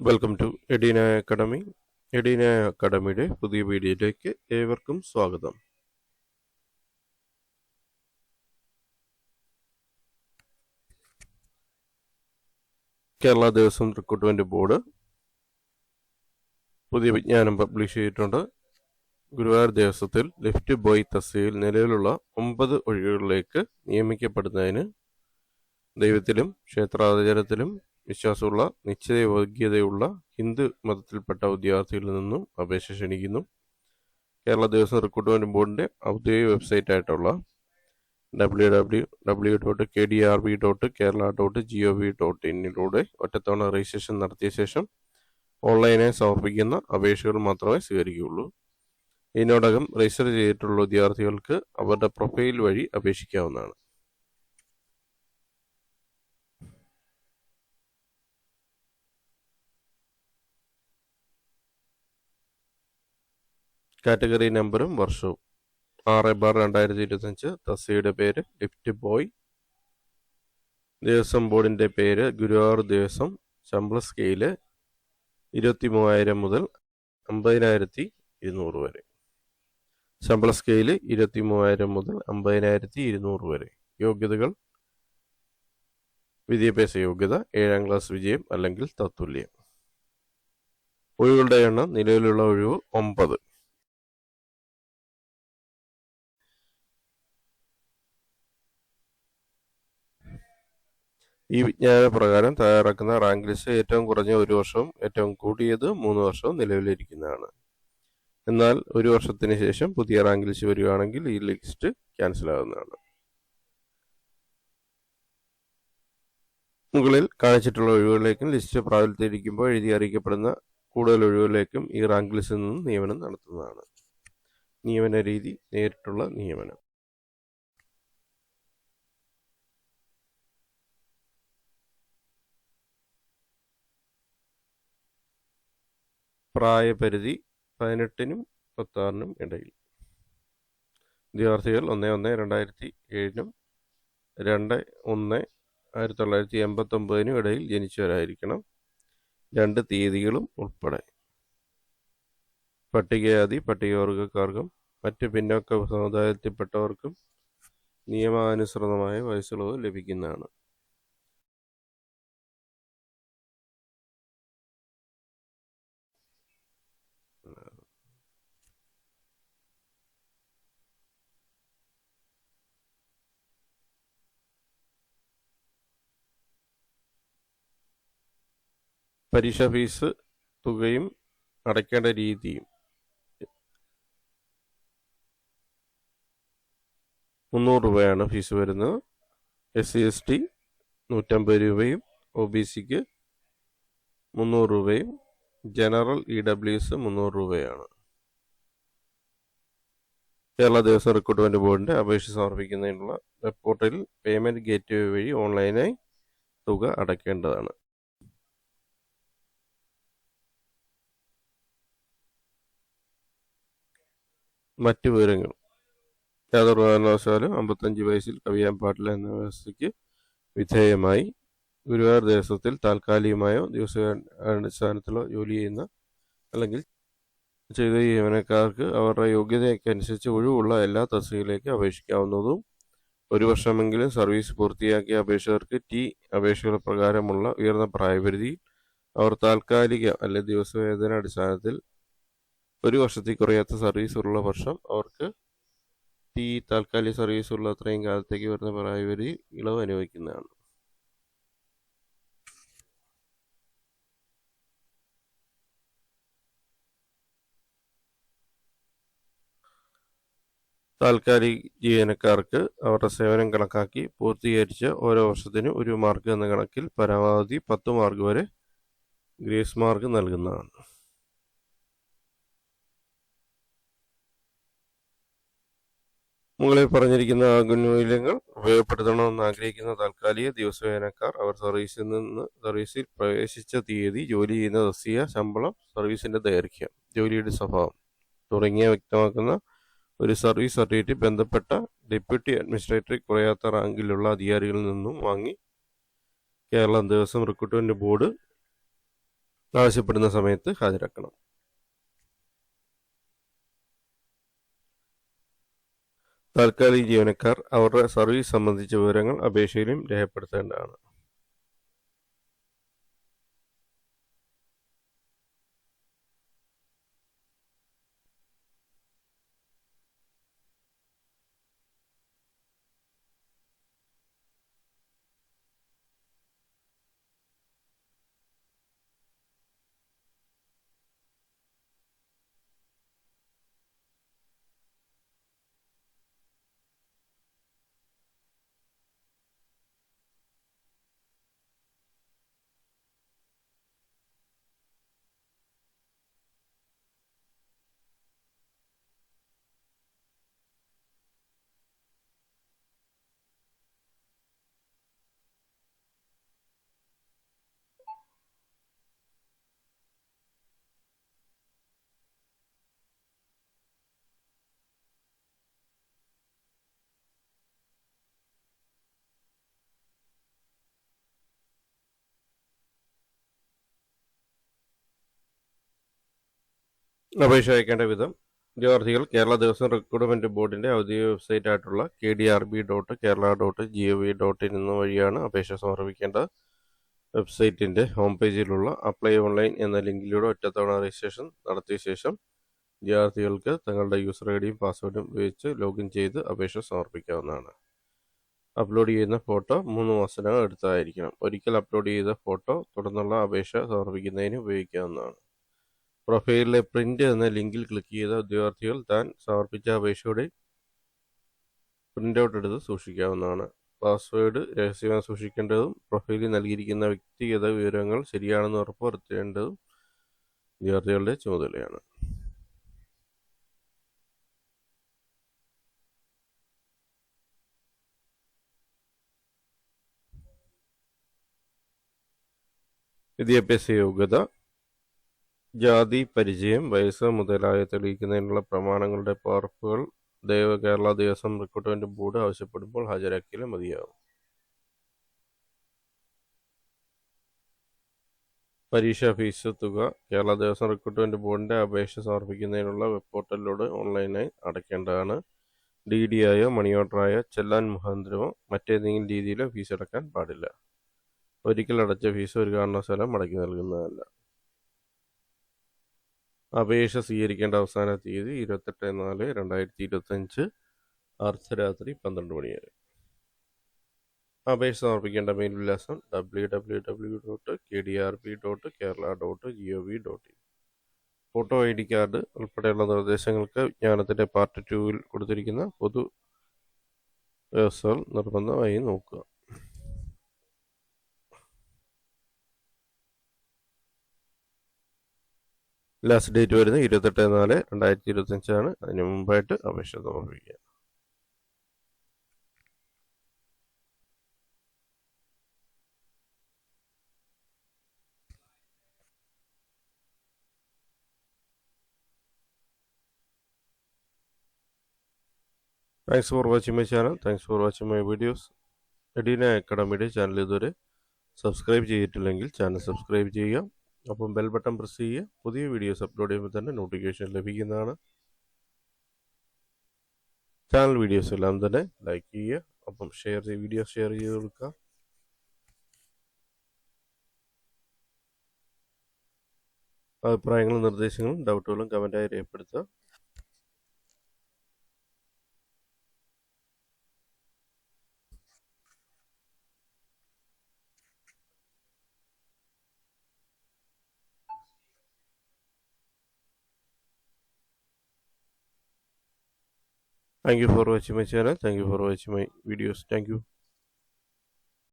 Welcome to Edina academy Edina അക്കാഡമിയുടെ പുതിയ വീഡിയോയിലേക്ക് ഏവർക്കും സ്വാഗതം. കേരള ദേവസ്വം റിക്രൂട്ട്മെന്റ് ബോർഡ് പുതിയ വിജ്ഞാനം പബ്ലിഷ് ചെയ്തിട്ടുണ്ട്. ഗുരുവായൂർ ദേവസ്വത്തിൽ ലിഫ്റ്റ് ബോയ് തസ്തികയിൽ നിലവിലുള്ള ഒമ്പത് ഒഴിവുകളിലേക്ക് നിയമിക്കപ്പെടുന്നതിന് ദൈവത്തിലും ക്ഷേത്രാചാരത്തിലും വിശ്വാസമുള്ള നിശ്ചയ യോഗ്യതയുള്ള ഹിന്ദു മതത്തിൽപ്പെട്ട വിദ്യാർത്ഥികളിൽ നിന്നും അപേക്ഷ ക്ഷണിക്കുന്നു. കേരള ദേവസ്വം റിക്രൂട്ട്മെന്റ് ബോർഡിന്റെ ഔദ്യോഗിക വെബ്സൈറ്റ് ആയിട്ടുള്ള W W W dot K D R B dot Kerala dot G O V dot ഇന്നിലൂടെ ഒറ്റത്തവണ രജിസ്ട്രേഷൻ നടത്തിയ ശേഷം ഓൺലൈനായി സമർപ്പിക്കുന്ന അപേക്ഷകൾ മാത്രമേ സ്വീകരിക്കുകയുള്ളൂ. ഇതിനോടകം രജിസ്റ്റർ ചെയ്തിട്ടുള്ള വിദ്യാർത്ഥികൾക്ക് അവരുടെ പ്രൊഫൈൽ വഴി അപേക്ഷിക്കാവുന്നതാണ്. കാറ്റഗറി നമ്പറും വർഷവും. ആറ് ബാർ രണ്ടായിരത്തി ഇരുപത്തഞ്ച് തസ്സിയുടെ പേര് ലിഫ്റ്റ് ബോയ്. ദേവസ്വം ബോർഡിന്റെ പേര് ഗുരുവായൂർ ദേവസ്വം. ശമ്പള സ്കെയിൽ ഇരുപത്തി മൂവായിരം മുതൽ അമ്പതിനായിരത്തി ഇരുന്നൂറ് വരെ. ശമ്പള സ്കെയിൽ ഇരുപത്തി മൂവായിരം മുതൽ അമ്പതിനായിരത്തി ഇരുന്നൂറ് വരെ. യോഗ്യതകൾ വിദ്യാഭ്യാസ യോഗ്യത ഏഴാം ക്ലാസ് വിജയം അല്ലെങ്കിൽ തത്തുല്യം. ഒഴിവുകളുടെ എണ്ണം നിലവിലുള്ള ഒഴിവ് ഒമ്പത്. ഈ വിജ്ഞാന പ്രകാരം തയ്യാറാക്കുന്ന റാങ്ക് ലിസ്റ്റ് ഏറ്റവും കുറഞ്ഞ ഒരു വർഷവും ഏറ്റവും കൂടിയത് മൂന്ന് വർഷവും നിലവിലിരിക്കുന്നതാണ്. എന്നാൽ ഒരു വർഷത്തിന് ശേഷം പുതിയ റാങ്ക് ലിസ്റ്റ് വരികയാണെങ്കിൽ ഈ ലിസ്റ്റ് ക്യാൻസൽ ആകുന്നതാണ് മുകളിൽ കാണിച്ചിട്ടുള്ള ഒഴിവുകളിലേക്കും ലിസ്റ്റ് പ്രാബല്യത്തിലിരിക്കുമ്പോൾ എഴുതി അറിയിക്കപ്പെടുന്ന കൂടുതൽ ഒഴിവുകളിലേക്കും ഈ റാങ്ക് ലിസ്റ്റിൽ നിന്ന് നിയമനം നടത്തുന്നതാണ്. നിയമന രീതി നേരിട്ടുള്ള നിയമനം. പ്രായപരിധി പതിനെട്ടിനും പത്താറിനും ഇടയിൽ. വിദ്യാർത്ഥികൾ ഒന്ന് ഒന്ന് രണ്ടായിരത്തി ഏഴിനും രണ്ട് ഒന്ന് ആയിരത്തി തൊള്ളായിരത്തി എൺപത്തൊമ്പതിനും ഇടയിൽ ജനിച്ചവരായിരിക്കണം. രണ്ട് തീയതികളും ഉൾപ്പെടെ. പട്ടികജാതി പട്ടികവർഗക്കാർക്കും മറ്റ് പിന്നോക്ക സമുദായത്തിൽപ്പെട്ടവർക്കും നിയമാനുസൃതമായ വയസ്സിളവ് ലഭിക്കുന്നതാണ്. പരീക്ഷാ ഫീസ് തുകയും അടയ്ക്കേണ്ട രീതിയും. മുന്നൂറ് രൂപയാണ് ഫീസ് വരുന്നത്. എസ് സി എസ് ടി നൂറ്റമ്പത് രൂപയും ഒ ബി സിക്ക് മുന്നൂറ് രൂപയും ജനറൽ ഇ ഡബ്ല്യു എസ് മുന്നൂറ് രൂപയാണ്. കേരള ദേവസ്വം റിക്രൂട്ട്മെന്റ് ബോർഡിന്റെ അപേക്ഷ സമർപ്പിക്കുന്നതിനുള്ള വെബ് പോർട്ടലിൽ പേയ്മെന്റ് ഗേറ്റ്വേ വഴി ഓൺലൈനായി തുക അടയ്ക്കേണ്ടതാണ്. മറ്റു വിവരങ്ങൾ. യാതൊരു കാരണവശാലും അമ്പത്തഞ്ച് വയസ്സിൽ കവിയാമ്പാട്ടിൽ എന്ന വ്യവസ്ഥയ്ക്ക് വിധേയമായി ഗുരുവായൂർ ദേവസ്വത്തിൽ താൽക്കാലികമായോ ദിവസാടിസ്ഥാനത്തിലോ ജോലി ചെയ്യുന്ന അല്ലെങ്കിൽ ചെയ്ത ജീവനക്കാർക്ക് അവരുടെ യോഗ്യതയ്ക്കനുസരിച്ച് ഒഴിവുള്ള എല്ലാ തസ്തികയിലേക്ക് അപേക്ഷിക്കാവുന്നതും ഒരു വർഷമെങ്കിലും സർവീസ് പൂർത്തിയാക്കിയ അപേക്ഷകർക്ക് ടി അപേക്ഷകൾ പ്രകാരമുള്ള ഉയർന്ന പ്രായപരിധി അവർ താൽക്കാലിക അല്ലെങ്കിൽ ദിവസവേതന അടിസ്ഥാനത്തിൽ ഒരു വർഷത്തിൽ കുറയാത്ത സർവീസ് ഉള്ള വർഷം അവർക്ക് ഈ താൽക്കാലിക സർവീസ് ഉള്ള അത്രയും കാലത്തേക്ക് വരുന്ന പ്രായവരി ഇളവ് അനുവദിക്കുന്നതാണ് താൽക്കാലിക ജീവനക്കാർക്ക് അവരുടെ സേവനം കണക്കാക്കി പൂർത്തീകരിച്ച ഓരോ വർഷത്തിനും ഒരു മാർക്ക് എന്ന കണക്കിൽ പരമാവധി പത്ത് മാർക്ക് വരെ ഗ്രേസ് മാർക്ക് നൽകുന്നതാണ്. മുകളിൽ പറഞ്ഞിരിക്കുന്ന ആനുകൂല്യങ്ങൾ ഉപയോഗപ്പെടുത്തണമെന്ന് ആഗ്രഹിക്കുന്ന താൽക്കാലിക ദിവസവേനക്കാർ അവർ സർവീസിൽ നിന്ന് സർവീസിൽ പ്രവേശിച്ച തീയതി ജോലി ചെയ്യുന്ന തസ്തിക ശമ്പളം സർവീസിന്റെ ദൈർഘ്യം ജോലിയുടെ സ്വഭാവം തുടങ്ങിയ വ്യക്തമാക്കുന്ന ഒരു സർവീസ് സർട്ടിഫിക്കറ്റ് ബന്ധപ്പെട്ട ഡെപ്യൂട്ടി അഡ്മിനിസ്ട്രേറ്റർ കുറയാത്ത റാങ്കിലുള്ള അധികാരികളിൽ നിന്നും വാങ്ങി കേരളം ദേവസ്വം റിക്രൂട്ട്മെന്റ് ബോർഡ് ആവശ്യപ്പെടുന്ന സമയത്ത് ഹാജരാക്കണം. താൽക്കാലിക ജീവനക്കാർ അവരുടെ സർവീസ് സംബന്ധിച്ച വിവരങ്ങൾ അപേക്ഷയിലും രേഖപ്പെടുത്തേണ്ടതാണ്. അപേക്ഷ അയക്കേണ്ട വിധം വിദ്യാർത്ഥികൾ കേരള ദേവസ്വം റിക്രൂട്ട്മെന്റ് ബോർഡിന്റെ ഔദ്യോഗിക വെബ്സൈറ്റ് ആയിട്ടുള്ള K D R B dot Kerala dot G O V dot in എന്ന വഴിയാണ് അപേക്ഷ സമർപ്പിക്കേണ്ടത്. വെബ്സൈറ്റിന്റെ ഹോം പേജിലുള്ള അപ്ലൈ ഓൺലൈൻ എന്ന ലിങ്കിലൂടെ ഒറ്റത്തവണ രജിസ്ട്രേഷൻ നടത്തിയ ശേഷം വിദ്യാർത്ഥികൾക്ക് തങ്ങളുടെ യൂസർ ഐ ഡിയും പാസ്വേഡും ഉപയോഗിച്ച് ലോഗിൻ ചെയ്ത് അപേക്ഷ സമർപ്പിക്കാവുന്നതാണ്. അപ്ലോഡ് ചെയ്യുന്ന ഫോട്ടോ മൂന്ന് മാസത്തിനകം എടുത്തതായിരിക്കണം ഒരിക്കൽ അപ്ലോഡ് ചെയ്ത ഫോട്ടോ തുടർന്നുള്ള അപേക്ഷ സമർപ്പിക്കുന്നതിന് ഉപയോഗിക്കാവുന്നതാണ്. പ്രൊഫൈലിലെ പ്രിന്റ് എന്ന ലിങ്കിൽ ക്ലിക്ക് ചെയ്ത ഉദ്യോഗാർത്ഥികൾ താൻ സമർപ്പിച്ച അപേക്ഷയുടെ പ്രിന്റ് ഔട്ട് എടുത്ത് സൂക്ഷിക്കാവുന്നതാണ്. പാസ്വേഡ് രഹസ്യമായി സൂക്ഷിക്കേണ്ടതും പ്രൊഫൈലിൽ നൽകിയിരിക്കുന്ന വ്യക്തിഗത വിവരങ്ങൾ ശരിയാണെന്ന് ഉറപ്പുവരുത്തേണ്ടതും വിദ്യാർത്ഥികളുടെ ചുമതലയാണ്. വിദ്യാഭ്യാസ യോഗ്യത ജാതി പരിചയം വയസ്സ് മുതലായ തെളിയിക്കുന്നതിനുള്ള പ്രമാണങ്ങളുടെ പകർപ്പുകൾ ദേവ കേരള ദേവസ്വം റിക്രൂട്ട്മെന്റ് ബോർഡ് ആവശ്യപ്പെടുമ്പോൾ ഹാജരാക്കിയാലും മതിയാകും പരീക്ഷാ ഫീസ് തുക കേരള ദേവസ്വം റിക്രൂട്ട്മെന്റ് ബോർഡിന്റെ അപേക്ഷ സമർപ്പിക്കുന്നതിനുള്ള വെബ് പോർട്ടലിലൂടെ ഓൺലൈനായി അടയ്ക്കേണ്ടതാണ്. ഡി ഡി ആയോ മണി ഓർഡറായോ ചെല്ലാൻ മുഖാന്തരമോ മറ്റേതെങ്കിലും രീതിയിലോ ഫീസ് അടക്കാൻ പാടില്ല. ഒരിക്കൽ അടച്ച ഫീസ് ഒരു കാരണവശാലും മടക്കി നൽകുന്നതല്ല. അപേക്ഷ സ്വീകരിക്കേണ്ട അവസാന തീയതി ഇരുപത്തെട്ട് നാല് രണ്ടായിരത്തി ഇരുപത്തഞ്ച് അർദ്ധരാത്രി പന്ത്രണ്ട് മണി വരെ. അപേക്ഷ സമർപ്പിക്കേണ്ട മെയിൽ വിലാസം W W W dot K D R P dot Kerala dot G O V dot in photo I D card ഉൾപ്പെടെയുള്ള നിർദ്ദേശങ്ങൾക്ക് വിജ്ഞാനത്തിന്റെ പാർട്ട് ടുവിൽ കൊടുത്തിരിക്കുന്ന പൊതു വ്യവസ്ഥകൾ നിർബന്ധമായി നോക്കുക. ലാസ്റ്റ് ഡേറ്റ് വരുന്നത് ഇരുപത്തെട്ട് നാല് രണ്ടായിരത്തി ഇരുപത്തഞ്ചാണ് അതിന് മുമ്പായിട്ട് അപേക്ഷ സമർപ്പിക്കുക. Thanks for watching my channel thanks for watching my videos Edina അക്കാഡമിയുടെ channel ഇതുവരെ സബ്സ്ക്രൈബ് ചെയ്തിട്ടില്ലെങ്കിൽ ചാനൽ സബ്സ്ക്രൈബ് ചെയ്യുക. അപ്പം ബെൽ ബട്ടൺ പ്രസ് ചെയ്യുക. പുതിയ വീഡിയോസ് അപ്ലോഡ് ചെയ്യുമ്പോൾ തന്നെ നോട്ടിഫിക്കേഷൻ ലഭിക്കുന്നതാണ്. ചാനൽ വീഡിയോസ് എല്ലാം തന്നെ ലൈക്ക് ചെയ്യുക. അപ്പം ഷെയർ ചെയ്ത് വീഡിയോ ഷെയർ ചെയ്ത് കൊടുക്കുക. അഭിപ്രായങ്ങളും നിർദ്ദേശങ്ങളും ഡൗട്ടുകളും കമന്റായി രേഖപ്പെടുത്തുക. Thank you for watching my channel. Thank you for watching my videos. Thank you.